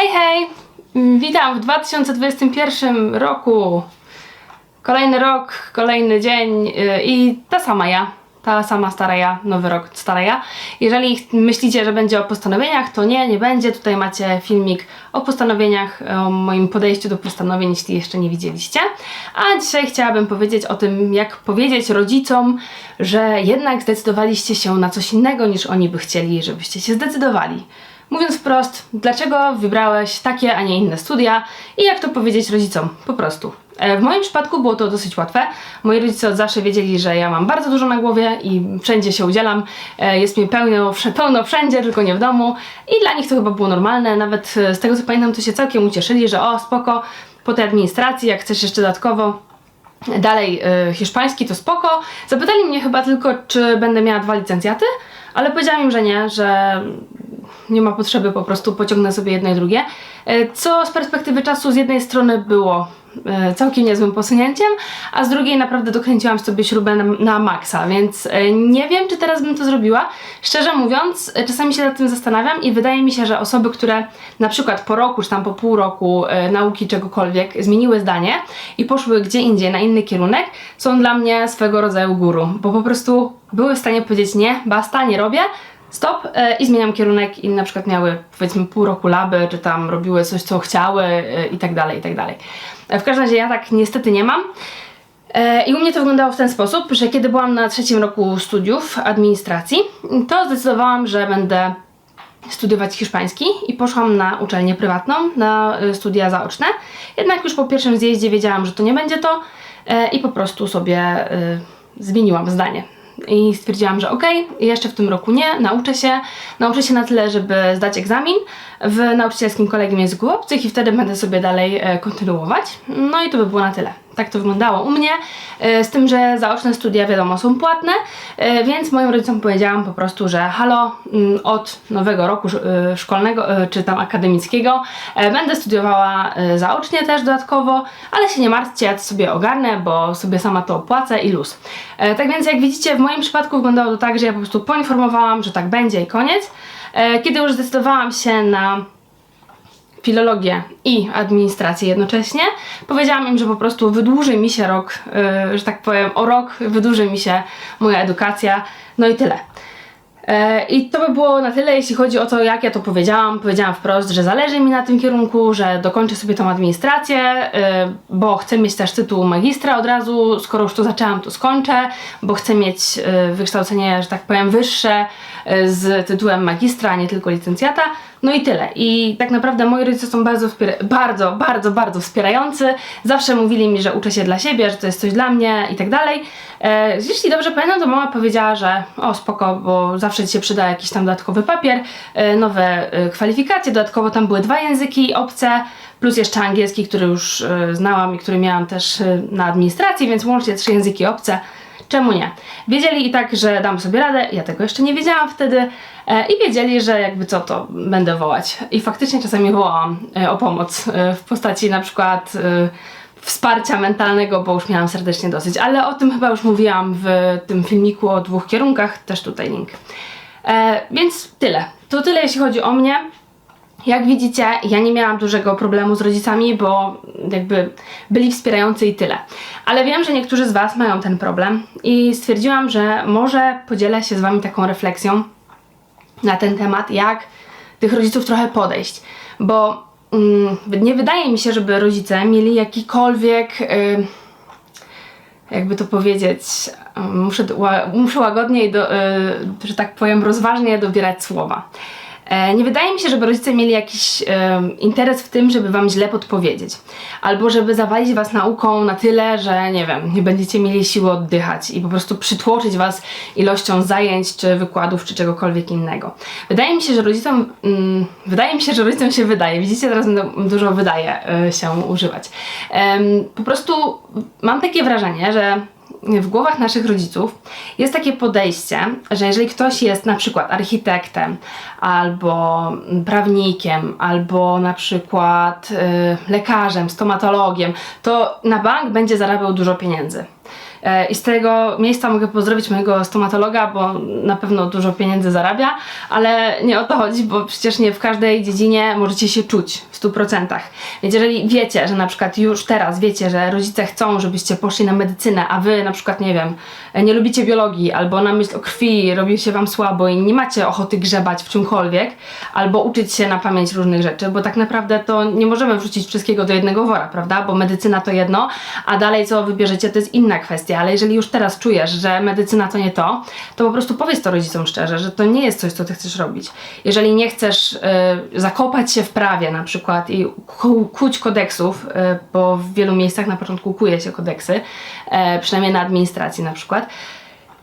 Hej, hej! Mm, Witam w 2021 roku. Kolejny rok, kolejny dzień yy, i ta sama ja. Ta sama stara ja, nowy rok, stara ja. Jeżeli myślicie, że będzie o postanowieniach, to nie, nie będzie. Tutaj macie filmik o postanowieniach, o moim podejściu do postanowień, jeśli jeszcze nie widzieliście. A dzisiaj chciałabym powiedzieć o tym, jak powiedzieć rodzicom, że jednak zdecydowaliście się na coś innego niż oni by chcieli, żebyście się zdecydowali. Mówiąc wprost, dlaczego wybrałeś takie, a nie inne studia i jak to powiedzieć rodzicom, po prostu. E, W moim przypadku było to dosyć łatwe. Moi rodzice od zawsze wiedzieli, że ja mam bardzo dużo na głowie i wszędzie się udzielam. E, Jest mi pełno, pełno wszędzie, tylko nie w domu. I dla nich to chyba było normalne. Nawet e, z tego co pamiętam, to się całkiem ucieszyli, że o spoko, po tej administracji, jak chcesz jeszcze dodatkowo dalej hiszpański, to spoko. Zapytali mnie chyba tylko, czy będę miała dwa licencjaty, ale powiedziałam im, że nie, że nie ma potrzeby, po prostu pociągnę sobie jedno i drugie. Y, Co z perspektywy czasu z jednej strony było y, całkiem niezłym posunięciem, a z drugiej naprawdę dokręciłam sobie śrubę na, na maksa, więc y, nie wiem, czy teraz bym to zrobiła. Szczerze mówiąc, czasami się nad tym zastanawiam i wydaje mi się, że osoby, które na przykład po roku, czy tam po pół roku nauki czegokolwiek zmieniły zdanie i poszły gdzie indziej, na inny kierunek, są dla mnie swego rodzaju guru, bo po prostu były w stanie powiedzieć nie, basta, nie robię, stop e, i zmieniam kierunek i na przykład miały powiedzmy pół roku laby, czy tam robiły coś, co chciały e, i tak dalej, i tak dalej. E, W każdym razie ja tak niestety nie mam. I u mnie to wyglądało w ten sposób, że kiedy byłam na trzecim roku studiów administracji, to zdecydowałam, że będę studiować hiszpański i poszłam na uczelnię prywatną, na studia zaoczne. Jednak już po pierwszym zjeździe wiedziałam, że to nie będzie to i po prostu sobie zmieniłam zdanie. I stwierdziłam, że okej, jeszcze w tym roku nie, nauczę się, nauczę się na tyle, żeby zdać egzamin w nauczycielskim kolegium języków obcych i wtedy będę sobie dalej e, kontynuować. No i to by było na tyle. Tak to wyglądało u mnie, e, z tym, że zaoczne studia wiadomo są płatne, e, więc moim rodzicom powiedziałam po prostu, że halo, mm, od nowego roku e, szkolnego czy tam akademickiego będę studiowała zaocznie też dodatkowo, ale się nie martwcie, ja to sobie ogarnę, bo sobie sama to opłacę i luz. Tak więc jak widzicie, w moim przypadku wyglądało to tak, że ja po prostu poinformowałam, że tak będzie i koniec. Kiedy już zdecydowałam się na filologię i administrację jednocześnie. Powiedziałam im, że po prostu wydłuży mi się rok, yy, że tak powiem, o rok wydłuży mi się moja edukacja. No i tyle. E, I to by było na tyle, jeśli chodzi o to, jak ja to powiedziałam. Powiedziałam wprost, że zależy mi na tym kierunku, że dokończę sobie tą administrację, e, bo chcę mieć też tytuł magistra od razu. Skoro już to zaczęłam, to skończę, bo chcę mieć e, wykształcenie, że tak powiem, wyższe z tytułem magistra, a nie tylko licencjata. No i tyle. I tak naprawdę moi rodzice są bardzo, bardzo, bardzo, bardzo wspierający. Zawsze mówili mi, że uczę się dla siebie, że to jest coś dla mnie i tak dalej. E, jeśli dobrze pamiętam, to mama powiedziała, że o spoko, bo zawsze ci się przyda jakiś tam dodatkowy papier, e, nowe e, kwalifikacje, dodatkowo tam były dwa języki obce, plus jeszcze angielski, który już znałam i który miałam też na administracji, więc łącznie trzy języki obce. Czemu nie? Wiedzieli i tak, że dam sobie radę, ja tego jeszcze nie wiedziałam wtedy e, i wiedzieli, że jakby co to będę wołać. I faktycznie czasami wołałam e, o pomoc e, w postaci na przykład e, wsparcia mentalnego, bo już miałam serdecznie dosyć, ale o tym chyba już mówiłam w tym filmiku o dwóch kierunkach, też tutaj link. E, więc tyle. To tyle jeśli chodzi o mnie. Jak widzicie, ja nie miałam dużego problemu z rodzicami, bo jakby byli wspierający i tyle. Ale wiem, że niektórzy z Was mają ten problem i stwierdziłam, że może podzielę się z Wami taką refleksją na ten temat, jak tych rodziców trochę podejść. Bo mm, nie wydaje mi się, żeby rodzice mieli jakikolwiek. y, jakby to powiedzieć, um, muszę, muszę łagodnie i, do, y, że tak powiem, rozważnie dobierać słowa. E, Nie wydaje mi się, żeby rodzice mieli jakiś interes w tym, żeby wam źle podpowiedzieć, albo żeby zawalić was nauką na tyle, że nie wiem, nie będziecie mieli siły oddychać i po prostu przytłoczyć was ilością zajęć, czy wykładów, czy czegokolwiek innego. Wydaje mi się, że rodzicom, mm, wydaje mi się, że rodzicom się wydaje. Widzicie, teraz będę dużo wydaje y, się używać. Po prostu mam takie wrażenie, że w głowach naszych rodziców jest takie podejście, że jeżeli ktoś jest na przykład architektem albo prawnikiem, albo na przykład y, lekarzem, stomatologiem, to na bank będzie zarabiał dużo pieniędzy. E, I z tego miejsca mogę pozdrowić mojego stomatologa, bo na pewno dużo pieniędzy zarabia, ale nie o to chodzi, bo przecież nie w każdej dziedzinie możecie się czuć w 100%. Więc jeżeli wiecie, że na przykład już teraz wiecie, że rodzice chcą, żebyście poszli na medycynę, a wy na przykład, nie wiem, nie lubicie biologii, albo na myśl o krwi robi się wam słabo i nie macie ochoty grzebać w czymkolwiek, albo uczyć się na pamięć różnych rzeczy, bo tak naprawdę to nie możemy wrzucić wszystkiego do jednego wora, prawda? Bo medycyna to jedno, a dalej co wybierzecie to jest inna kwestia, ale jeżeli już teraz czujesz, że medycyna to nie to, to po prostu powiedz to rodzicom szczerze, że to nie jest coś, co ty chcesz robić. Jeżeli nie chcesz y, zakopać się w prawie na przykład i ku, kuć kodeksów, y, bo w wielu miejscach na początku kuje się kodeksy, y, przynajmniej na administracji na przykład,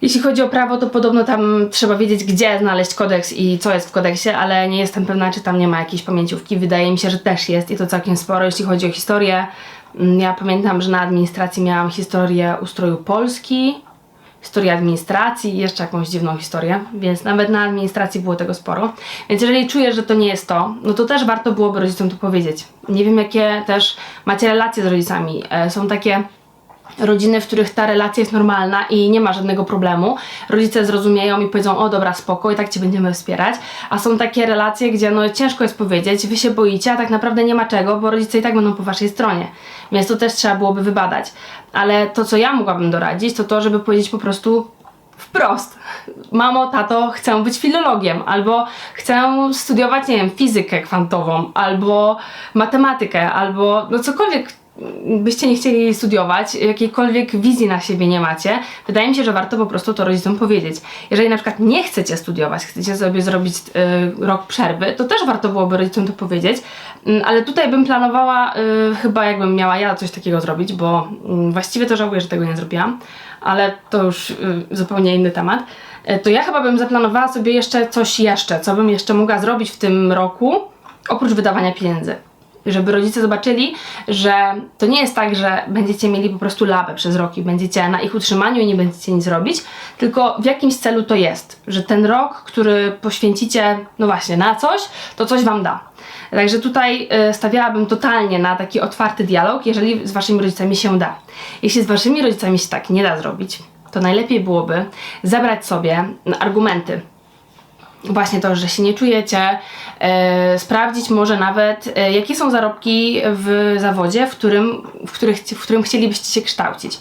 jeśli chodzi o prawo, to podobno tam trzeba wiedzieć, gdzie znaleźć kodeks i co jest w kodeksie, ale nie jestem pewna, czy tam nie ma jakiejś pamięciówki. Wydaje mi się, że też jest i to całkiem sporo, jeśli chodzi o historię. Mm, Ja pamiętam, że na administracji miałam historię ustroju Polski, historię administracji i jeszcze jakąś dziwną historię, więc nawet na administracji było tego sporo. Więc jeżeli czujesz, że to nie jest to, no to też warto byłoby rodzicom to powiedzieć. Nie wiem, jakie też macie relacje z rodzicami. E, Są takie rodziny, w których ta relacja jest normalna i nie ma żadnego problemu. Rodzice zrozumieją i powiedzą, o dobra, spoko, i tak Cię będziemy wspierać. A są takie relacje, gdzie no ciężko jest powiedzieć, Wy się boicie, a tak naprawdę nie ma czego, bo rodzice i tak będą po Waszej stronie. Więc to też trzeba byłoby wybadać. Ale to, co ja mogłabym doradzić, to to, żeby powiedzieć po prostu wprost. Mamo, tato, chcę być filologiem, albo chcę studiować, nie wiem, fizykę kwantową, albo matematykę, albo no cokolwiek byście nie chcieli studiować, jakiejkolwiek wizji na siebie nie macie, wydaje mi się, że warto po prostu to rodzicom powiedzieć. Jeżeli na przykład nie chcecie studiować, chcecie sobie zrobić y, rok przerwy, to też warto byłoby rodzicom to powiedzieć, Mm, ale tutaj bym planowała, y, chyba jakbym miała ja coś takiego zrobić, bo mm, właściwie to żałuję, że tego nie zrobiłam, ale to już y, zupełnie inny temat. Y, To ja chyba bym zaplanowała sobie jeszcze coś jeszcze, co bym jeszcze mogła zrobić w tym roku, oprócz wydawania pieniędzy żeby rodzice zobaczyli, że to nie jest tak, że będziecie mieli po prostu labę przez rok i będziecie na ich utrzymaniu i nie będziecie nic robić, tylko w jakimś celu to jest, że ten rok, który poświęcicie, no właśnie, na coś, to coś wam da. Także tutaj y, stawiałabym totalnie na taki otwarty dialog, jeżeli z waszymi rodzicami się da. Jeśli z waszymi rodzicami się tak nie da zrobić, to najlepiej byłoby zabrać sobie argumenty, właśnie to, że się nie czujecie, e, sprawdzić może nawet, e, jakie są zarobki w zawodzie, w którym, w, których, w którym chcielibyście się kształcić.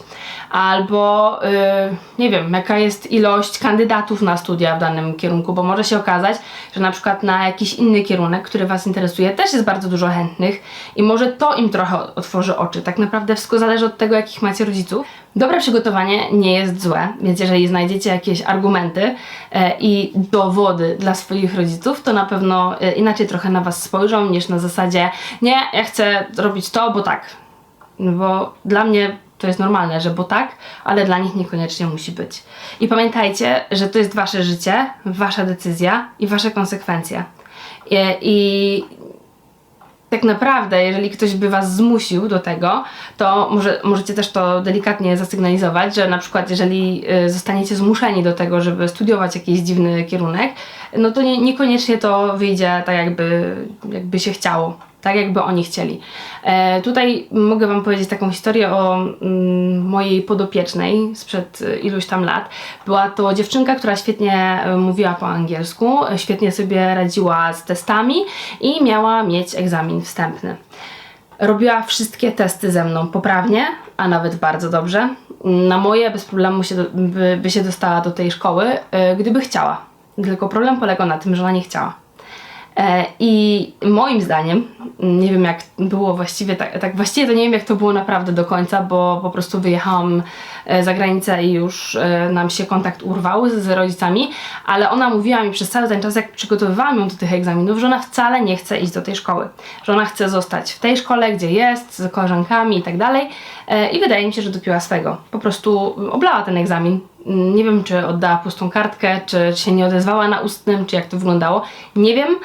Albo, e, nie wiem, jaka jest ilość kandydatów na studia w danym kierunku, bo może się okazać, że na przykład na jakiś inny kierunek, który Was interesuje, też jest bardzo dużo chętnych i może to im trochę otworzy oczy. Tak naprawdę wszystko zależy od tego, jakich macie rodziców. Dobre przygotowanie nie jest złe, więc jeżeli znajdziecie jakieś argumenty e, i dowody dla swoich rodziców, to na pewno e, inaczej trochę na Was spojrzą niż na zasadzie nie, ja chcę robić to, bo tak. No Bo dla mnie to jest normalne, że bo tak, ale dla nich niekoniecznie musi być. I pamiętajcie, że to jest Wasze życie, Wasza decyzja i Wasze konsekwencje. I, i tak naprawdę, jeżeli ktoś by was zmusił do tego, to może, możecie też to delikatnie zasygnalizować, że na przykład jeżeli y, zostaniecie zmuszeni do tego, żeby studiować jakiś dziwny kierunek, no to nie, niekoniecznie to wyjdzie tak jakby, jakby się chciało. Tak jakby oni chcieli. E, tutaj mogę Wam powiedzieć taką historię o mm, mojej podopiecznej sprzed y, iluś tam lat. Była to dziewczynka, która świetnie y, mówiła po angielsku, świetnie sobie radziła z testami i miała mieć egzamin wstępny. Robiła wszystkie testy ze mną poprawnie, a nawet bardzo dobrze. Na moje bez problemu się do, by, by się dostała do tej szkoły, y, gdyby chciała. Tylko problem polegał na tym, że ona nie chciała. E, I moim zdaniem, nie wiem jak było właściwie, tak, tak właściwie to nie wiem jak to było naprawdę do końca, bo po prostu wyjechałam e, za granicę i już e, nam się kontakt urwał z, z rodzicami, ale ona mówiła mi przez cały ten czas, jak przygotowywałam ją do tych egzaminów, że ona wcale nie chce iść do tej szkoły, że ona chce zostać w tej szkole, gdzie jest, z koleżankami i tak dalej i wydaje mi się, że dopiła swego. Po prostu oblała ten egzamin, nie wiem, czy oddała pustą kartkę, czy się nie odezwała na ustnym, czy jak to wyglądało. Nie wiem,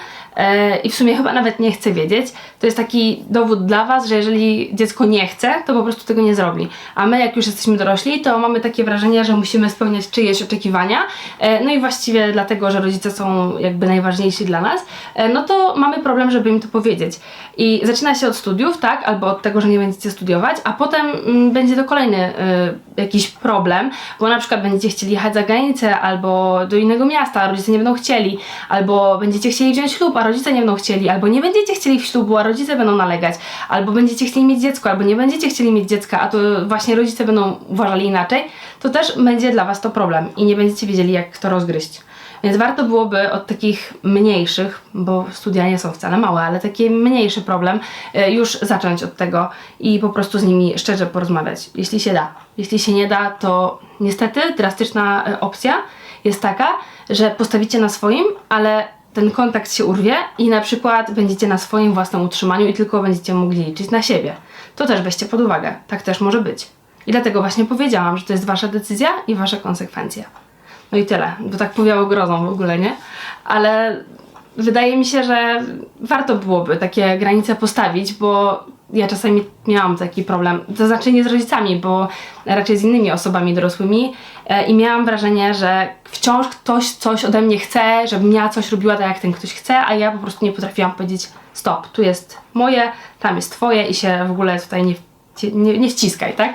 i w sumie chyba nawet nie chce wiedzieć, to jest taki dowód dla Was, że jeżeli dziecko nie chce, to po prostu tego nie zrobi. A my, jak już jesteśmy dorośli, to mamy takie wrażenie, że musimy spełniać czyjeś oczekiwania. E, no i właściwie dlatego, że rodzice są jakby najważniejsi dla nas, e, no to mamy problem, żeby im to powiedzieć. I zaczyna się od studiów, tak, albo od tego, że nie będziecie studiować, a potem mm, będzie to kolejny jakiś problem, bo na przykład będziecie chcieli jechać za granicę albo do innego miasta, a rodzice nie będą chcieli, albo będziecie chcieli wziąć ślub, a rodzice nie będą chcieli, albo nie będziecie chcieli ślubu, a rodzice będą nalegać, albo będziecie chcieli mieć dziecko, albo nie będziecie chcieli mieć dziecka, a to właśnie rodzice będą uważali inaczej, to też będzie dla Was to problem i nie będziecie wiedzieli, jak to rozgryźć. Więc warto byłoby od takich mniejszych, bo studia nie są wcale małe, ale taki mniejszy problem, e, już zacząć od tego i po prostu z nimi szczerze porozmawiać, jeśli się da. Jeśli się nie da, to niestety drastyczna e, opcja jest taka, że postawicie na swoim, ale ten kontakt się urwie i na przykład będziecie na swoim własnym utrzymaniu i tylko będziecie mogli liczyć na siebie. To też weźcie pod uwagę. Tak też może być. I dlatego właśnie powiedziałam, że to jest wasza decyzja i wasza konsekwencja. No i tyle, bo tak powiało grozą w ogóle, nie? Ale wydaje mi się, że warto byłoby takie granice postawić, bo ja czasami miałam taki problem, to znaczy nie z rodzicami, bo raczej z innymi osobami dorosłymi e, i miałam wrażenie, że wciąż ktoś coś ode mnie chce, żebym ja coś robiła tak jak ten ktoś chce, a ja po prostu nie potrafiłam powiedzieć stop, tu jest moje, tam jest twoje i się w ogóle tutaj nie, nie, nie wciskaj, tak?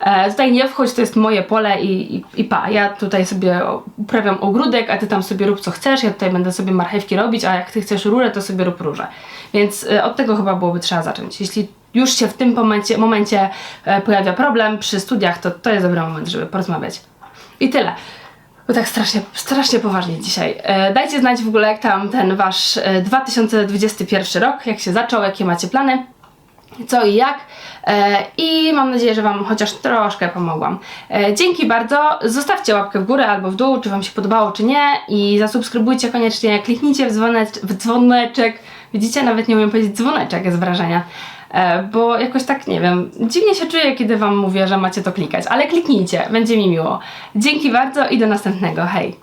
E, tutaj nie wchodź, to jest moje pole i, i, i pa. Ja tutaj sobie uprawiam ogródek, a ty tam sobie rób co chcesz, ja tutaj będę sobie marchewki robić, a jak ty chcesz rurę, to sobie rób róże. Więc e, od tego chyba byłoby trzeba zacząć. Jeśli już się w tym momencie, momencie e, pojawia problem przy studiach, to to jest dobry moment, żeby porozmawiać. I tyle. Bo tak strasznie, strasznie poważnie dzisiaj. E, dajcie znać w ogóle, jak tam ten wasz e, 2021 rok, jak się zaczął, jakie macie plany co i jak. E, I mam nadzieję, że Wam chociaż troszkę pomogłam. E, dzięki bardzo. Zostawcie łapkę w górę albo w dół, czy Wam się podobało, czy nie. I zasubskrybujcie koniecznie, kliknijcie w, dzwonecz, w dzwoneczek. Widzicie, nawet nie umiem powiedzieć dzwoneczek z wrażenia. E, bo jakoś tak, nie wiem, dziwnie się czuję, kiedy Wam mówię, że macie to klikać. Ale kliknijcie, będzie mi miło. Dzięki bardzo i do następnego. Hej!